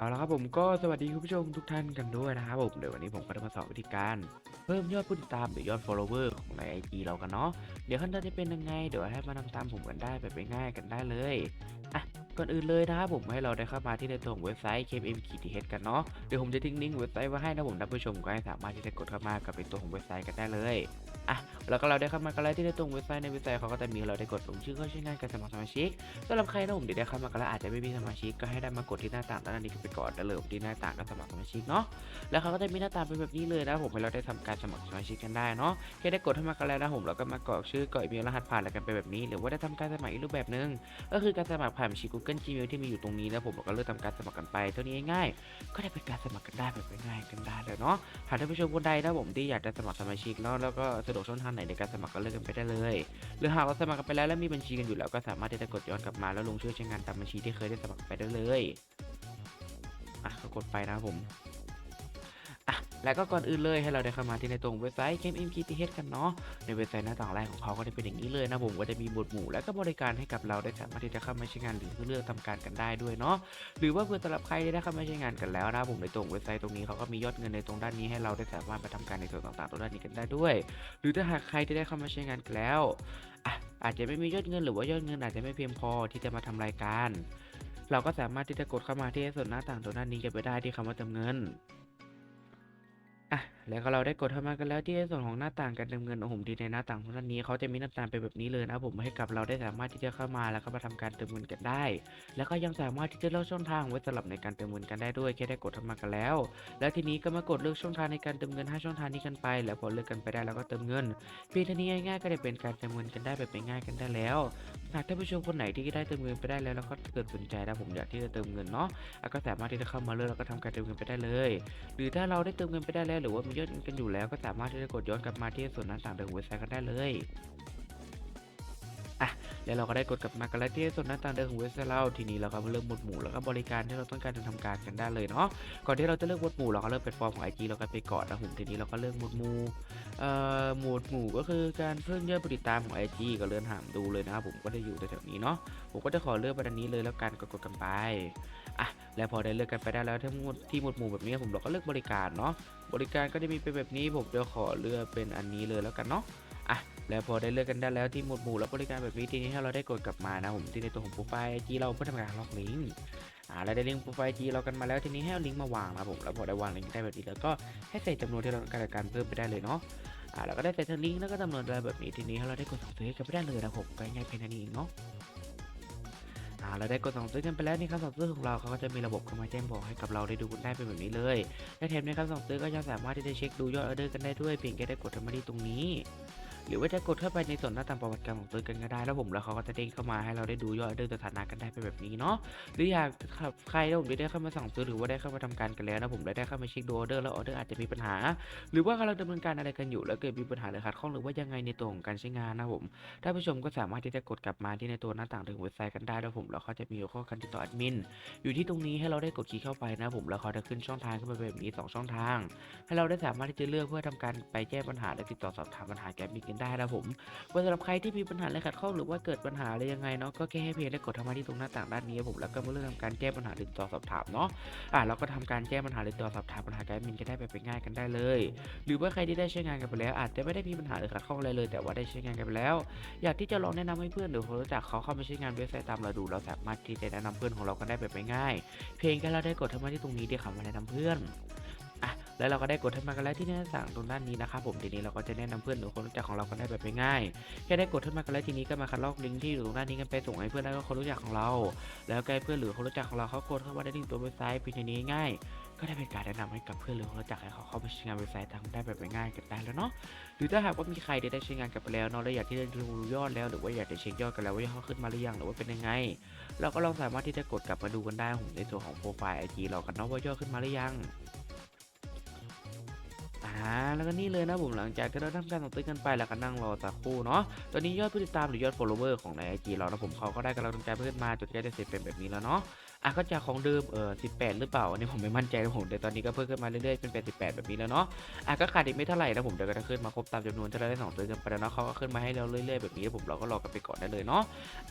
เอาละครับผมก็สวัสดีคุณผู้ชมทุกท่านกันด้วยนะครับผมเดี๋ยววันนี้ผมก็จะมาสอนวิธีการ เพิ่มยอดผู้ติดตามหรือยอด follower ของใน IG เรากันเนาะเดี๋ยวขั้นตอนจะเป็นยังไงเดี๋ยวให้มาทำตามผมกันได้แบบง่ายกันได้เลยอะก่อนอื่นเลยนะครับผมให้เราได้เข้ามาที่ในตัวของเว็บไซต์ KM k t h กันเนาะเดี๋ยวผมจะทิ้งลิงก์เว็บไซต์ไว้ให้นะผมท่านผู้ชมก็ให้สามารถที่จะกดเข้ามากับในตัวของเว็บไซต์กันได้เลยอะ แล้วก็เราได้เข้ามากันแล้วที่ในตัวของเว็บไซต์ในเว็บไซต์เขาก็จะมีเราได้กดลงชื่อเข้าช่องานการสมัครสมาชิกสำหรับใครนะผมที่ได้เข้ามากันแล้วอาจจะไม่มีสมาชิกก็ให้ได้มากดที่หน้าต่างด้านนี้กันไปก่อนได้เลยผมที่หน้าต่างการสมัครสมาชิกเนาะแล้วเขาก็จะมีหน้าต่างเป็นแบบนี้เลยนะผมให้เราได้ทำการสมัครสมาชิกกันได้เนาะแค่ได้กดเข้ามากันแล้วนะผมเราก็มากรอกชื่อกรอกอีเมลรหัสผ่านอะไรกันไปแบบนี้ หรือว่าได้ทำการสมัครอีกรูปแบบหนึงก็คือการสมัครผ่านบัญชี Google Gmail ที่มีอยู่ตรงนี้นะผมเราก็เลือกทำการสมัครกันไปเท่านี้ง่ายก็ได้เป็นการสมัครกันได้แบบง่ายกันได้เลยเนาะหากท่านผู้ชมคนใดนะผมที่อยากจะสมัครสมาชิกเนาะแล้วก็สะดวกช่องทางไหนในการสมัครก็เลือกกันไปได้เลย หรือหากเราสมัครกันไปแล้วแล้วมีบัญชีกันอยู่แล้วก็สามารถที่จะกดย้อนกลับมาแล้วลงชื่อใช้งานตามบัญชีที่เคยได้สมัครไปได้เลยอะก็กดไปนะครับผม แล้วก็ก่อนอื่นเลยให้เราได้เข้ามาที่ในตรงเว็บไซต์ Game m k t h กันเนาะในเว็บไซต์หน้าต่างแรกของเขาก็จะเป็นอย่างนี้เลยนะผมก็จะมีหมวดหมู่และก็บริการให้กับเราได้สามารถที่จะเข้ามาใช้งานหรือเลือกทำการกันได้ด้วยเนาะหรือว่าเพื่อสำหรับใครที่ได้เข้ามาใช้งานกันแล้วนะผมในตรงเว็บไซต์ตรงนี้เขาก็มียอดเงินในตรงด้านนี้ให้เราได้สามารถไปทำการในส่วนต่างๆตรงด้านนี้กันได้ด้วย หรือถ้าหากใครที่ได้เข้ามาใช้งานกันแล้วอาจจะไม่มียอดเงินหรือว่ายอดเงินอาจจะไม่เพียงพอที่จะมาทำรายการ เราก็สามารถที่จะกดเข้ามาที่ส่วนหน้าต่างตรงด้านนี้กันไปได้ที่คำว่าเติมเงิน อะ แล้วก็เราได้กดเข้ามากันแล้วที่ส่วนของหน้าต่างการเติมเงินของผมที่ในหน้าต่างตรงด้านนี้เขาจะมีหน้าต่างเป็นแบบนี้เลยนะผมให้กับเราได้สามารถที่จะเข้ามาแล้วก็มาทำการเติมเงินกันได้ แล้วก็ยังสามารถที่จะเลือกช่องทางไว้สำหรับในการเติมเงินกันได้ด้วยแค่ได้กดเข้ามากันแล้ว แล้วทีนี้ก็มากดเลือกช่องทางในการเติมเงิน5ช่องทางนี้กันไป แล้วพอเลือกกันไปได้แล้วก็เติมเงินเพียงเท่านี้ง่ายๆก็ได้เป็นการเติมเงินกันได้แบบง่ายๆกันได้แล้วหากท่านผู้ชมคนไหนที่ได้เติมเงินไปได้แล้วแล้วก็เกิดสนใจนะผมอยากที่จะเติมเงินเนาะก็สามารถที่จะเข้ามาเลือกแล้วก็ทำการเติมเงินไปได้เลย หรือถ้าเราได้เติมเงินไปได้แล้วหรือว่ามียอดเงินกันอยู่แล้วก็สามารถที่จะกดย้อนกลับมาที่ส่วนนั้นต่างเดิมเว็บไซต์กันได้เลย แล้วเราก็ได้กดกับมากันแล้วที่ส่วนหน้าต่างเดิมของเว็บไซต์เราทีนี้เราก็มาเริ่มหมวดหมู่แล้วก็บริการที่เราต้องการจะทำการกันได้เลยเนาะก่อนที่เราจะเลือกหมวดหมู่เราก็เลือกแพลตฟอร์มของ IG เรากันไปก่อนนะผมทีนี้เราก็เลือกหมวดหมู่เอ่อหมวดหมู่ก็คือการเพิ่มยอดผู้ติดตามของ IG ก็เลื่อนหามดูเลยนะครับผมก็จะอยู่แถวๆนี้เนาะผมก็จะขอเลือกประเด็นนี้เลยแล้วกันกดกันไปอะแล้วพอได้เลือกกันไปได้แล้วทั้งหมดที่หมวดหมู่แบบนี้ผมเราก็เลือกบริการเนาะบริการก็จะมีเป็นแบบนี้ผมจะขอเลือกเป็นอันนี้เลยแล้วกันเนาะอะ แล้วพอได้เลือกกันได้แล้วที่หมวดหมู่และบริการแบบนี้ทีนี้ถ้าเราได้กดกลับมานะผมที่ในตัวของโปรไฟล์ IG เราเพื่อทำการล็อกลิงก์อ่าแล้วได้ลิงก์โปรไฟล์ IG เรากันมาแล้วทีนี้ให้เอาลิงก์มาวางนะผมแล้วพอได้วางลิงก์ได้แบบนี้แล้วก็ให้ใส่จำนวนที่เราต้องการการเพิ่มไปได้เลยเนาะอ่าเราก็ได้ใส่ทั้งลิงก์แล้วก็จำนวนอะไรแบบนี้ทีนี้เราได้กดสั่งซื้อกันไปได้เลยนะผมก็ง่ายเพียงนี้เองเนาะอ่าเราได้กดสั่งซื้อกันไปแล้วนี่ครับสั่งซื้อของเราเขาก็จะมีระบบเข้ามาแจ้งบอกให้กับเราได้ดูกันได้เป็นแบบนี้เลยและแถมในการสั่งซื้อก็ยังสามารถที่จะเช็คดูยอดออเดอร์กันได้ด้วยเพียงแค่ได้กดเข้ามาที่ตรงนี้ หรือว่าจะกดเข้าไปในส่วนหน้าต่างประวัติการของซื้อกันก็ได้แล้วผมแล้วเขาก็จะเด้งเข้ามาให้เราได้ดูยอดเดอร์สถานะกันได้เป็นแบบนี้เนาะหรืออยากใครที่ผมได้เข้ามาสั่งซื้อหรือว่าได้เข้ามาทำการกันแล้วนะผมได้เข้ามาเช็คดูออเดอร์แล้วออเดอร์อาจจะมีปัญหา หรือว่ากำลังดำเนินการอะไรกันอยู่แล้วเกิดมีปัญหาหรือขัดข้องหรือว่ายังไงในตัวของการใช้งานนะผมท่านผู้ชมก็สามารถที่จะกดกลับมาที่ในตัวหน้าต่างถึงเว็บไซต์กันได้แล้วผมแล้วเขาจะมีข้อการติดต่อแอดมินอยู่ที่ตรงนี้ให้เราได้กดคลิกเข้าไปนะผมแล้วเขาจะขึ้นช่องทางขึ้นมาแบบนี้สองช่องทาง ให้เราได้สามารถที่จะเลือกเพื่อทำการไปแก้ปัญหาและติดต่อสอบถามปัญหาแกมิกันได้นะผมว่าสำหรับใครที่มีปัญหาอะไรขัดข้องหรือว่าเกิดปัญหาอะไรยังไงเนาะก็แค่ให้เพียงได้กดเข้ามาที่ตรงหน้าต่างด้านนี้ผมแล้วก็มาเลือกทำการแก้ปัญหาหรือติดต่อสอบถามเนาะอะเราก็ทำการแก้ปัญหาหรือติดต่อสอบถามปัญหาแกมินกันได้แบบง่ายกันได้เลย หรือว่าใครที่ได้ใช้งานกันไปแล้ว อาจจะไม่ได้มีปัญหาหรือขัดข้องอะไรเลย แต่ว่าได้ใช้งานกันไปแล้ว อยากที่จะลองแนะนำให้เพื่อนหรือคนรู้จักเขาเข้ามาใช้งานเว็บไซต์ตามเราดูเราสามารถที่จะแนะนำเพื่อนของเรากันได้แบบง่าย เพียงแค่เราได้กดเข้ามาที่ตรงนี้ที่คำว่าแนะนำเพื่อน แล้วเราก็ได้กดเข้ามากันแล้วที่หน้าต่างตรงด้านนี้นะครับผมทีนี้เราก็จะแนะนำเพื่อนหรือคนรู้จักของเรากันได้แบบง่ายแค่ได้กดเข้ามากันแล้วทีนี้ก็มาคัดลอกลิงก์ที่อยู่ตรงด้านนี้กันไปส่งให้เพื่อนแล้วก็คนรู้จักของเรา แล้วก็ให้เพื่อนหรือคนรู้จักของเราเขากดเข้ามาได้ที่ตัวเว็บไซต์เพียงนี้ง่ายก็ได้เป็นการแนะนำให้กับเพื่อนหรือคนรู้จักให้เขาเข้ามาใช้งานเว็บไซต์ทำได้แบบง่ายกันได้แล้วเนาะหรือถ้าหากว่ามีใครได้ใช้งานกันไปแล้วเนาะแล้วอยากที่จะดูยอดแล้วหรือว่าอยากจะเช็คยอดกันแล้วว่ายอดเขาขึ้นมาหรือยังหรือว่าเป็นยังไง เราก็ลองสามารถที่จะกดกลับมาดูกันได้ผมในส่วนของโปรไฟล์ไอจีเรากันเนาะว่ายอดขึ้นมาหรือยัง อ่าแล้วก็นี่เลยนะผมหลังจากที่เราทำการสั่งซื้อกันไปแล้วก็นั่งรอสักครู่เนาะตอนนี้ยอดผู้ติดตามหรือยอด follower ของในไอจีเรานะผมเขาก็ได้กำลังทำการเพิ่มมาจนใกล้จะเสร็จเป็นแบบนี้แล้วเนาะอะก็จากของเดิมเออ18 หรือเปล่าอันนี้ผมไม่มั่นใจนะผมแต่ตอนนี้ก็เพิ่มขึ้นมาเรื่อยๆเป็น88แบบนี้แล้วเนาะอะก็ขาดอีกไม่เท่าไหร่นะผมเดี๋ยวก็จะขึ้นมาครบตามจำนวนที่เราได้สั่งซื้อกันไปแล้วเนาะเขาก็ขึ้นมาให้เราเรื่อยๆแบบนี้ผมเราก็รอกันไปก่อนได้เลยเนาะ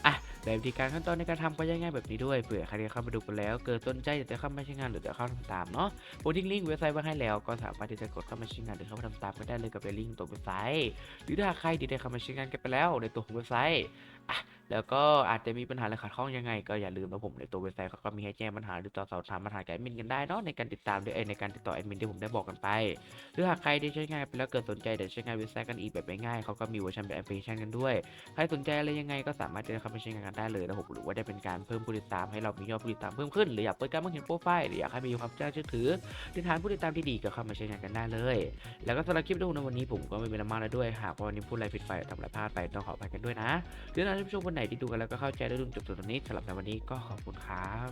อะ และวิธีการขั้นตอนในการทำก็ง่ายๆแบบนี้ด้วยเผื่อใครที่เข้ามาดูกันแล้ว เกิดสนใจอยากจะเข้ามาใช้งานหรือจะเข้าทำตามเนาะผมทิ้งลิงก์เว็บไซต์ไว้ให้แล้วก็สามารถที่จะกดเข้ามาใช้งานหรือเข้ามาทำตามก็ได้เลยกับลิงก์ตัวเว็บไซต์ หรือถ้าใครที่ได้เข้ามาใช้งานกันไปแล้วในตัวของเว็บไซต์อะ แล้วก็อาจจะมีปัญหาหรือขัดข้องยังไง ก็อย่าลืมนะผมในตัวเว็บไซต์เขาก็มีให้แจ้งปัญหาหรือต่อสอบถามปัญหากับแอดมินกันได้เนาะในการติดตามด้วยเอยในการติดต่อแอดมินที่ผมได้บอกกันไป หรือหากใครที่ใช้งานไปแล้วเกิดสนใจเดี๋ยวใช้งานเว็บไซต์กันอีกแบบง่ายๆเขาก็มีเวอร์ชันแบบแอปพลิเคชันกันด้วย ใครสนใจอะไรยังไงก็สามารถที่จะเข้ามาใช้งานกันได้เลยนะผมหรือว่าได้เป็นการเพิ่มผู้ติดตามให้เรามียอดผู้ติดตามเพิ่มขึ้นหรืออยากเปิดการมองเห็นโปรไฟล์หรืออยากให้มีความน่าเชื่อถือในฐานผู้ติดตามที่ดีก็เข้ามาใช้งานกันได้เลย แล้วก็สำหรับคลิปในวันนี้ผมก็ไม่มีอะไรมากแล้วด้วย หากวันนี้พูดอะไรผิดไปทำอะไรพลาดไปต้องขออภัยกันด้วยนะหรือท่านผู้ชมคนไหนที่ดูกันแล้วก็เข้าใจได้ดูจนจบตรงนี้สำหรับในวันนี้ก็ขอบคุณครับ